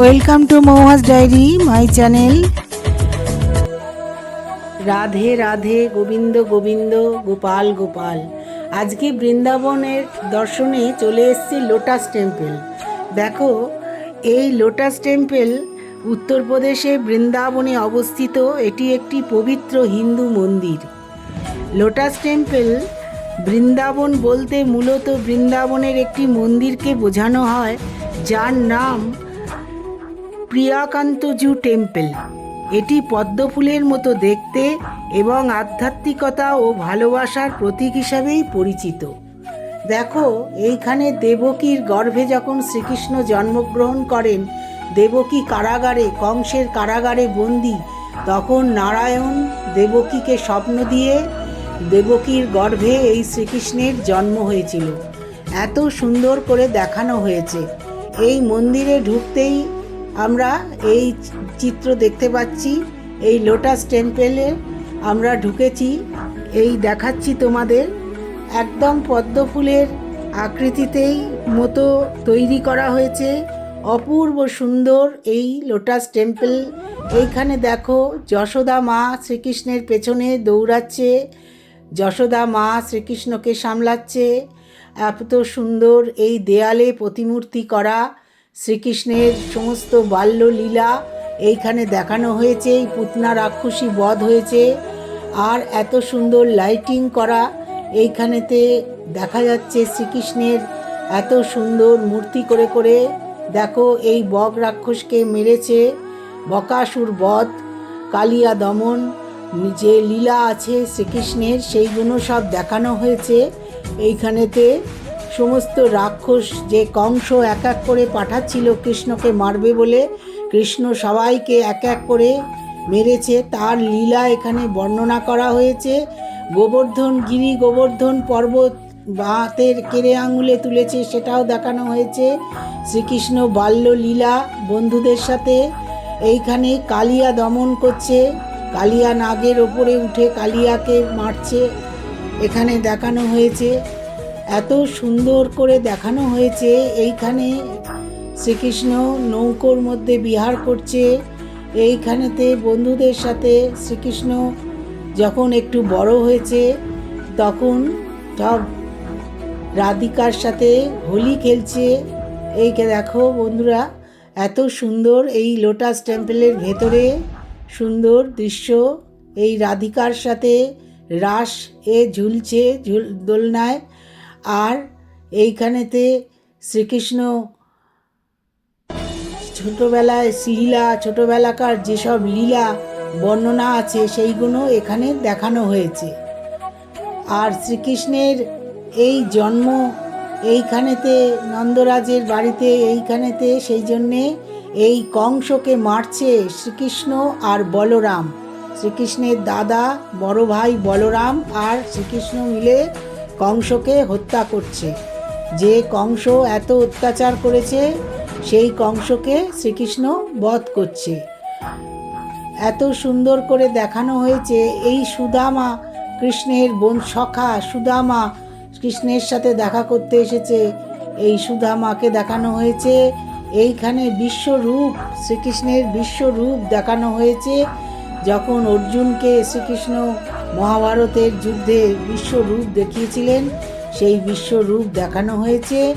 Welcome to মৌহাস diary my channel Radhe Radhe, Govinda Govinda, Gopal Gopal. আজকে বৃন্দাবনের দর্শনে চলে এসেছি লোটাস টেম্পল দেখো, এই লোটাস টেম্পল উত্তরপ্রদেশে বৃন্দাবনে অবস্থিত, এটি একটি পবিত্র হিন্দু মন্দির। লোটাস টেম্পল বৃন্দাবন বলতে মূলত বৃন্দাবনের একটি মন্দিরকে বোঝানো হয়, যার নাম প্রিয়াকান্তজু টেম্পল। এটি পদ্মফুলের মতো দেখতে এবং আধ্যাত্মিকতা ও ভালোবাসার প্রতীক হিসাবেই পরিচিত। দেখো, এইখানে দেবকীর গর্ভে যখন শ্রীকৃষ্ণ জন্মগ্রহণ করেন, দেবকী কারাগারে, কংসের কারাগারে বন্দি, তখন নারায়ণ দেবকীকে স্বপ্ন দিয়ে দেবকীর গর্ভে এই শ্রীকৃষ্ণের জন্ম হয়েছিল। এত সুন্দর করে দেখানো হয়েছে। এই মন্দিরে ঢুকতেই আমরা এই চিত্র দেখতে পাচ্ছি, এই লোটাস টেম্পেলে আমরা ঢুকেছি। এই দেখাচ্ছি তোমাদের একদম পদ্ম ফুলের আকৃতিতেই মতো তৈরি করা হয়েছে। অপূর্ব সুন্দর এই লোটাস টেম্পল। এইখানে দেখো যশোদা মা শ্রীকৃষ্ণের পেছনে দৌড়াচ্ছে। যশোদা মা শ্রীকৃষ্ণকে সামলাচ্ছে। এত সুন্দর এই দেয়ালে প্রতিমূর্তি করা। শ্রীকৃষ্ণের সমস্ত বাল্যলীলা এইখানে দেখানো হয়েছে, এই পুতনা রাক্ষসী বধ হয়েছে। আর এত সুন্দর লাইটিং করা এইখানেতে দেখা যাচ্ছে শ্রীকৃষ্ণের এত সুন্দর মূর্তি করে করে। দেখো, এই বগ রাক্ষসকে মেরেছে বকাসুর বধ, কালিয়া দমন, যে লীলা আছে শ্রীকৃষ্ণের সেইগুলো সব দেখানো হয়েছে এইখানেতে। সমস্ত রাক্ষস যে কংস এক এক করে পাঠাচ্ছিল কৃষ্ণকে মারবে বলে, কৃষ্ণ সবাইকে এক এক করে মেরেছে। তার লীলা এখানে বর্ণনা করা হয়েছে। গোবর্ধন, গিরি গোবর্ধন পর্বত বাতের কেড়ে আঙুলে তুলেছে, সেটাও দেখানো হয়েছে। শ্রীকৃষ্ণ বাল্য লীলা বন্ধুদের সাথে এইখানে কালিয়া দমন করছে। কালিয়া নাগের ওপরে উঠে কালিয়াকে মারছে। এখানে দেখানো হয়েছে এত সুন্দর করে দেখানো হয়েছে। এইখানে শ্রীকৃষ্ণ নৌকোর মধ্যে বিহার করছে। এইখানেতে বন্ধুদের সাথে শ্রীকৃষ্ণ যখন একটু বড় হয়েছে, তখন সব রাধিকার সাথে হোলি খেলছে। এইকে দেখো বন্ধুরা, এত সুন্দর এই লোটাস টেম্পলের ভেতরে সুন্দর দৃশ্য। এই রাধিকার সাথে রাস এ ঝুলছে ঝুল দোলনায়। আর এইখানেতে শ্রীকৃষ্ণ ছোটোবেলায় লীলা ছোটোবেলাকার যেসব লীলা, বর্ণনা আছে, সেইগুলো এখানে দেখানো হয়েছে। আর শ্রীকৃষ্ণের এই জন্ম এইখানেতে, নন্দরাজের বাড়িতে এইখানেতে, সেই জন্যে এই কংসকে মারছে শ্রীকৃষ্ণ আর বলরাম। শ্রীকৃষ্ণের দাদা, বড় ভাই বলরাম আর শ্রীকৃষ্ণ মিলে কংসকে হত্যা করছে। যে কংস এত অত্যাচার করেছে, সেই কংসকে শ্রীকৃষ্ণ বধ করছে। এত সুন্দর করে দেখানো হয়েছে এই সুদামা কৃষ্ণের বোন সখা সুদামা কৃষ্ণের সাথে দেখা করতে এসেছে। এই সুদামাকে দেখানো হয়েছে। এইখানে বিশ্বরূপ, শ্রীকৃষ্ণের বিশ্বরূপ দেখানো হয়েছে। যখন অর্জুনকে শ্রীকৃষ্ণ মহাভারতের যুদ্ধে বিশ্বরূপ দেখিয়েছিলেন। সেই বিশ্বরূপ দেখানো হয়েছে।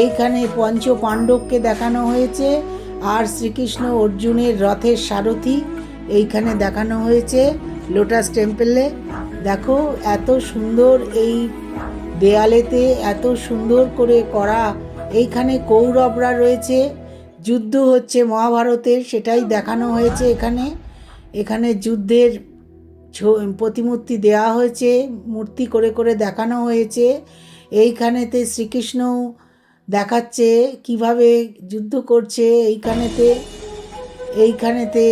এইখানে পঞ্চ পাণ্ডবকে দেখানো হয়েছে। আর শ্রীকৃষ্ণ অর্জুনের রথের সারথি এইখানে দেখানো হয়েছে লোটাস টেম্পলে। দেখো, এত সুন্দর এই দেয়ালেতে, এত সুন্দর করে করা এইখানে কৌরবরা রয়েছে। যুদ্ধ হচ্ছে মহাভারতের, সেটাই দেখানো হয়েছে এখানে। এখানে যুদ্ধের প্রতিমূর্তি দেওয়া হয়েছে, মূর্তি করে করে দেখানো হয়েছে। এইখানেতে শ্রীকৃষ্ণ দেখাচ্ছে কীভাবে যুদ্ধ করছে, এইখানেতে এইখানেতে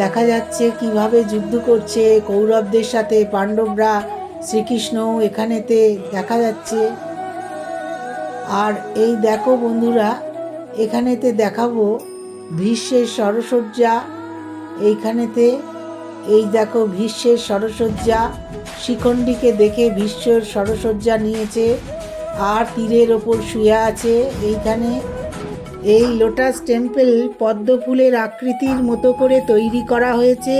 দেখা যাচ্ছে কীভাবে যুদ্ধ করছে। কৌরবদের সাথে পাণ্ডবরা, শ্রীকৃষ্ণ এখানেতে দেখা যাচ্ছে। আর এই দেখো বন্ধুরা, এখানেতে দেখাবো ভীষ্মের সরসজ্জা, এইখানেতে এই দেখো ভীষ্মের সরসজ্জা। শিখণ্ডীকে দেখে ভীষ্মের সরসজ্জা নিয়েছে আর তীরের ওপর শুয়ে আছে। এইখানে এই লোটাস টেম্পল পদ্ম ফুলের আকৃতির মতো করে তৈরি করা হয়েছে।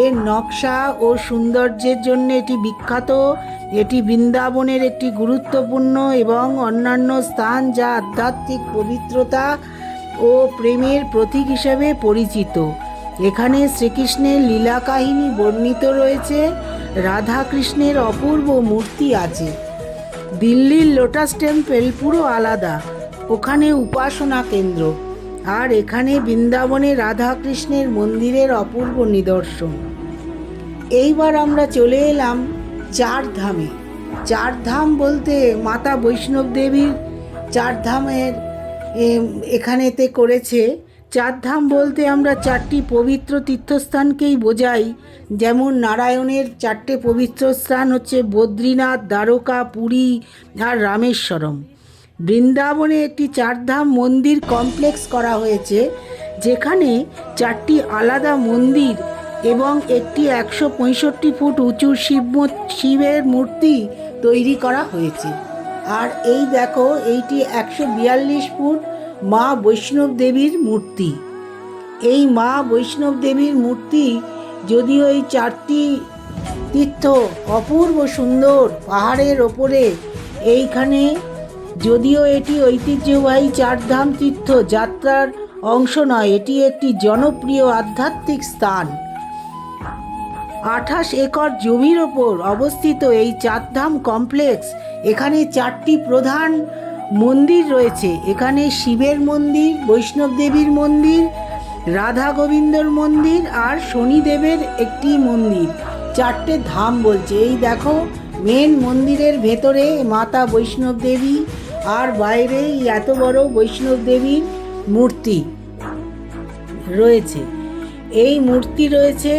এর নকশা ও সৌন্দর্যের জন্য এটি বিখ্যাত। এটি বৃন্দাবনের একটি গুরুত্বপূর্ণ এবং অন্যান্য স্থান যা আধ্যাত্মিক পবিত্রতা ও প্রেমের প্রতীক হিসাবে পরিচিত। এখানে শ্রীকৃষ্ণের লীলা কাহিনী বর্ণিত রয়েছে রাধা কৃষ্ণের অপূর্ব মূর্তি আছে। দিল্লির লোটাস টেম্পল পুরো আলাদা, ওখানে উপাসনা কেন্দ্র। আর এখানে বৃন্দাবনে রাধা কৃষ্ণের মন্দিরের অপূর্ব নিদর্শন। এইবার আমরা চলে এলাম চার ধামে চার ধাম বলতে মাতা বৈষ্ণব দেবীর চার ধামের এখানেতে করেছে চার ধাম বলতে আমরা চারটি পবিত্র তীর্থস্থানকেই বোঝাই। যেমন নারায়ণের চারটে পবিত্র স্থান হচ্ছে বদ্রীনাথ, দ্বারকা, পুরী আর রামেশ্বরম। বৃন্দাবনে একটি চারধাম মন্দির কমপ্লেক্স করা হয়েছে, যেখানে চারটি আলাদা মন্দির এবং একটি একশো পঁয়ষট্টি ফুট উঁচু শিব শিবের মূর্তি তৈরি করা হয়েছে। আর এই দেখো, এইটি একশো বিয়াল্লিশ ফুট মা বৈষ্ণব দেবীর মূর্তি। এই মা বৈষ্ণব দেবীর মূর্তি যদিও এই চারটি তীর্থ অপূর্ব সুন্দর পাহাড়ের ওপরে, এইখানে যদিও এটি ঐতিহ্যবাহী চারধাম তীর্থ যাত্রার অংশ নয়, এটি একটি জনপ্রিয় আধ্যাত্মিক স্থান। আঠাশ একর জমির ওপর অবস্থিত এই চারধাম কমপ্লেক্স, এখানে চারটি প্রধান মন্দির রয়েছে। এখানে শিবের মন্দির, বৈষ্ণব দেবীর মন্দির, রাধা গোবিন্দর মন্দির আর শনিদেবের একটি মন্দির। চারটে ধাম বলছে। এই দেখো মেন মন্দিরের ভেতরে মাতা বৈষ্ণব দেবী আর বাইরে এত বড় বৈষ্ণব দেবীর মূর্তি রয়েছে। এই মূর্তি রয়েছে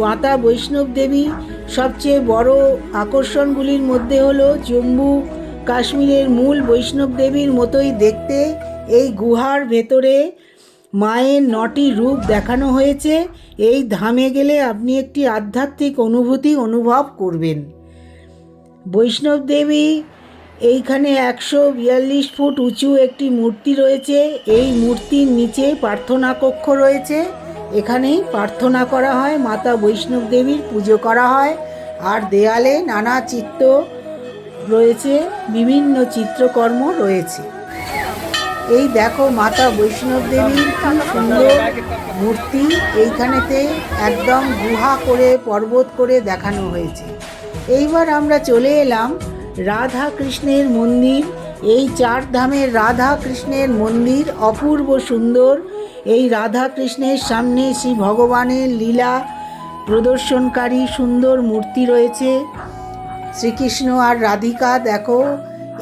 মাতা বৈষ্ণব দেবী। সবচেয়ে বড় আকর্ষণগুলির মধ্যে হলো জম্মু কাশ্মীরের মূল বৈষ্ণব দেবীর মতোই দেখতে এই গুহার ভেতরে মায়ের নটি রূপ দেখানো হয়েছে। এই ধামে গেলে আপনি একটি আধ্যাত্মিক অনুভূতি অনুভব করবেন। বৈষ্ণব দেবী এইখানে একশো বিয়াল্লিশ ফুট উঁচু একটি মূর্তি রয়েছে। এই মূর্তির নিচে প্রার্থনা কক্ষ রয়েছে। এখানেই প্রার্থনা করা হয়, মাতা বৈষ্ণব দেবীর পুজো করা হয়। আর দেয়ালে নানা চিত্র রয়েছে, বিভিন্ন চিত্রকর্ম রয়েছে। এই দেখো মাতা বৈষ্ণব দেবীর সুন্দর মূর্তি, এইখানেতে একদম গুহা করে পর্বত করে দেখানো হয়েছে। এইবার আমরা চলে এলাম রাধা কৃষ্ণের মন্দির। এই চার ধামের রাধা কৃষ্ণের মন্দির অপূর্ব সুন্দর। এই রাধা কৃষ্ণের সামনে শ্রী ভগবানের লীলা প্রদর্শনকারী সুন্দর মূর্তি রয়েছে। শ্রীকৃষ্ণ আর রাধিকা, দেখো,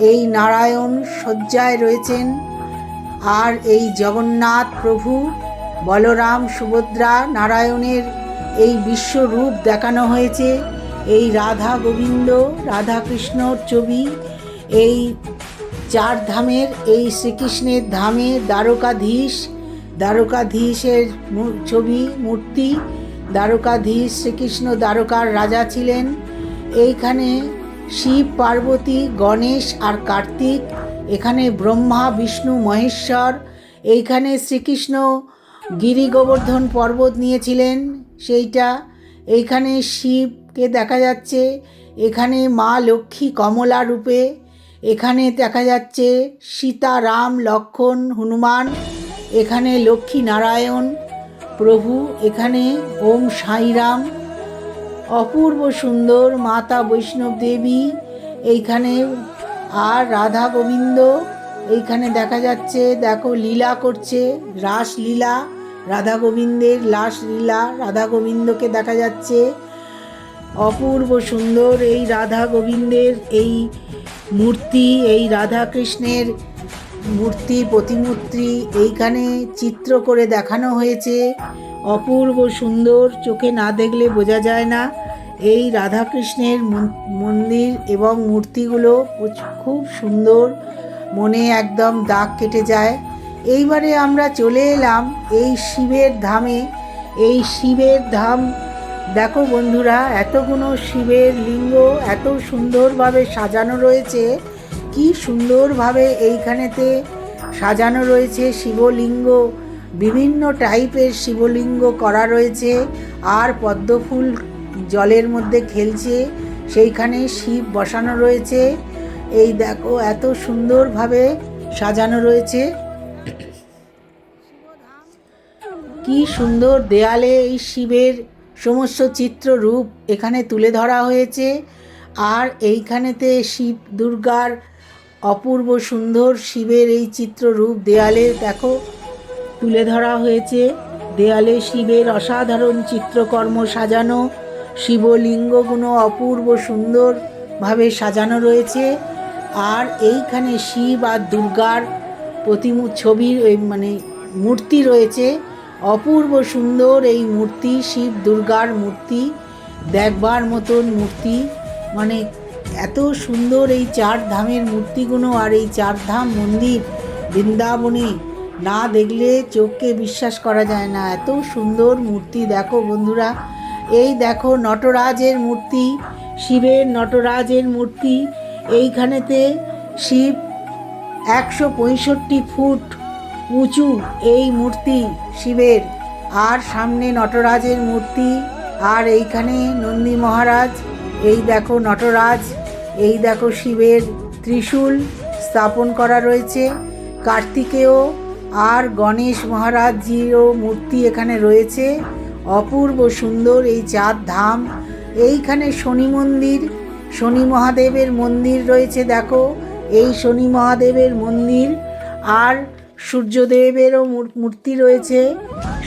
এই নারায়ণ শয্যায় রয়েছেন। আর এই জগন্নাথ প্রভু, বলরাম, সুভদ্রা, নারায়ণের এই বিশ্বরূপ দেখানো হয়েছে। এই রাধা গোবিন্দ, রাধা কৃষ্ণর ছবি, এই চার ধামের, এই শ্রীকৃষ্ণের ধামে দ্বারকাধীশ, দ্বারকাধীশের ছবি, মূর্তি, দ্বারকাধীশ, শ্রীকৃষ্ণ দ্বারকার রাজা ছিলেন। এইখানে শিব, পার্বতী, গণেশ আর কার্তিক, এখানে ব্রহ্মা, বিষ্ণু, মহেশ্বর, এইখানে শ্রীকৃষ্ণ, গিরি গোবর্ধন পর্বত নিয়েছিলেন সেইটা। এইখানে শিবকে দেখা যাচ্ছে, এখানে মা লক্ষ্মী কমলা রূপে, এখানে দেখা যাচ্ছে সীতা, রাম, লক্ষণ, হনুমান, এখানে লক্ষ্মী নারায়ণ প্রভু, এখানে ওম সাইরাম অপূর্ব সুন্দর মাতা বৈষ্ণব দেবী, এইখানে আর রাধা গোবিন্দ, এইখানে দেখা যাচ্ছে, দেখো লীলা করছে, রাস লীলা, রাধা গোবিন্দের লাস লীলা, রাধা গোবিন্দকে দেখা যাচ্ছে। অপূর্ব সুন্দর এই রাধা গোবিন্দের এই মূর্তি, এই রাধা কৃষ্ণের মূর্তি, প্রতিমূর্তি, এইখানে চিত্র করে দেখানো হয়েছে। অপূর্ব সুন্দর, চোখে না দেখলে বোঝা যায় না। এই রাধাকৃষ্ণের মন- মন্দির এবং মূর্তিগুলো খুব সুন্দর, মনে একদম দাগ কেটে যায়। এইবারে আমরা চলে এলাম এই শিবের ধামে। এই শিবের ধাম, দেখো বন্ধুরা, এতগুলো শিবের লিঙ্গ, এত সুন্দরভাবে সাজানো রয়েছে। কি সুন্দরভাবে এইখানেতে সাজানো রয়েছে শিবলিঙ্গ। বিভিন্ন টাইপের শিবলিঙ্গ করা রয়েছে আর পদ্মফুল জলের মধ্যে খেলছে। সেইখানে শিব বসানো রয়েছে। এই দেখো, এত সুন্দরভাবে সাজানো রয়েছে। কি সুন্দর দেয়ালে এই শিবের সমস্ত চিত্র রূপ এখানে তুলে ধরা হয়েছে। আর এইখানেতে শিব দুর্গার অপূর্ব সুন্দর শিবের এই চিত্ররূপ দেয়ালে, দেখো তুলে ধরা হয়েছে। দেয়ালে শিবের অসাধারণ চিত্রকর্ম সাজানো শিবলিঙ্গগুলো অপূর্ব সুন্দরভাবে সাজানো রয়েছে। আর এইখানে শিব আর দুর্গার প্রতিমূ ছবির মানে মূর্তি রয়েছে। অপূর্ব সুন্দর এই মূর্তি, শিব দুর্গার মূর্তি, দেখবার মতন মূর্তি। মানে এত সুন্দর এই চার ধামের মূর্তিগুলো আর এই চার ধাম মন্দির বৃন্দাবনে না দেখলে চোখকে বিশ্বাস করা যায় না। এত সুন্দর মূর্তি, দেখো বন্ধুরা। এই দেখো নটরাজের মূর্তি, শিবের নটরাজের মূর্তি। এইখানেতে শিব একশো পঁয়ষট্টি ফুট উঁচু এই মূর্তি শিবের। আর সামনে নটরাজের মূর্তি, আর এইখানে নন্দী মহারাজ। এই দেখো নটরাজ, এই দেখো শিবের ত্রিশূল স্থাপন করা রয়েছে। কার্তিকেয় আর গণেশ মহারাজজিরও মূর্তি এখানে রয়েছে। অপূর্ব সুন্দর এই চার ধাম। এইখানে শনি মন্দির, শনি মহাদেবের মন্দির রয়েছে দেখো। এই শনি মহাদেবের মন্দির আর সূর্যদেবেরও মূর- মূর্তি রয়েছে।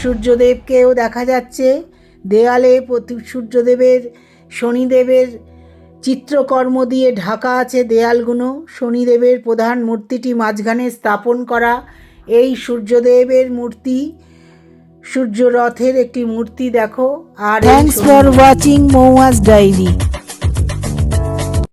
সূর্যদেবকেও দেখা যাচ্ছে। দেয়ালে প্রতি সূর্যদেবের, শনিদেবের চিত্রকর্ম দিয়ে ঢাকা আছে দেয়ালগুলো। শনিদেবের প্রধান মূর্তিটি মাঝখানে স্থাপন করা। এই সূর্যদেবের মূর্তি সূর্য রথের একটি মূর্তি দেখো আর থ্যাংকস ফর ওয়াচিং মৌয়াস ডায়েরি